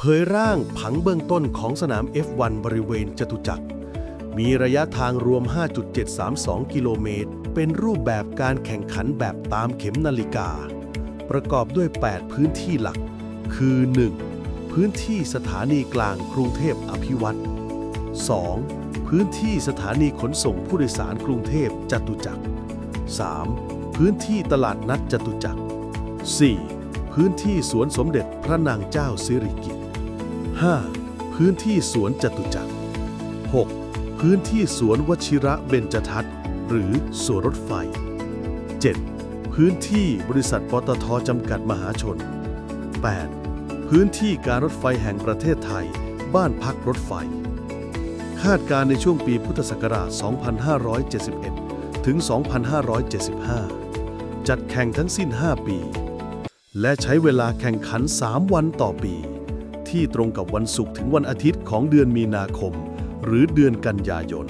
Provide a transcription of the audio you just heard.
เผยร่างผังเบื้องต้นของสนาม F1 บริเวณจตุจักร มีระยะทางรวม 5.732 กิโลเมตร เป็นรูปแบบการแข่งขันแบบตามเข็มนาฬิกา ประกอบด้วย 8 พื้นที่หลัก คือ 1. พื้นที่สถานีกลางกรุงเทพอภิวัตร 2. พื้นที่สถานีขนส่งผู้โดยสารกรุงเทพจตุจักร 3. พื้นที่ตลาดนัดจตุจักร 4. พื้นที่สวนสมเด็จพระนางเจ้าสิริกิติ์ 5. พื้นที่สวนจตุจักร 6. พื้นที่สวนวชิระเบญจทัศน์ หรือสวนรถไฟ 7. พื้นที่บริษัทปตทจำกัดมหาชน 8. พื้นที่การรถไฟแห่งประเทศไทย บ้านพักรถไฟ คาดการในช่วงปีพุทธศักราช 2571 ถึง 2575 จัดแข่งทั้งสิ้น 5 ปี และใช้เวลาแข่งขัน 3 วันต่อปี ที่ตรงกับวันศุกร์ถึงวันอาทิตย์ของเดือนมีนาคม หรือเดือนกันยายน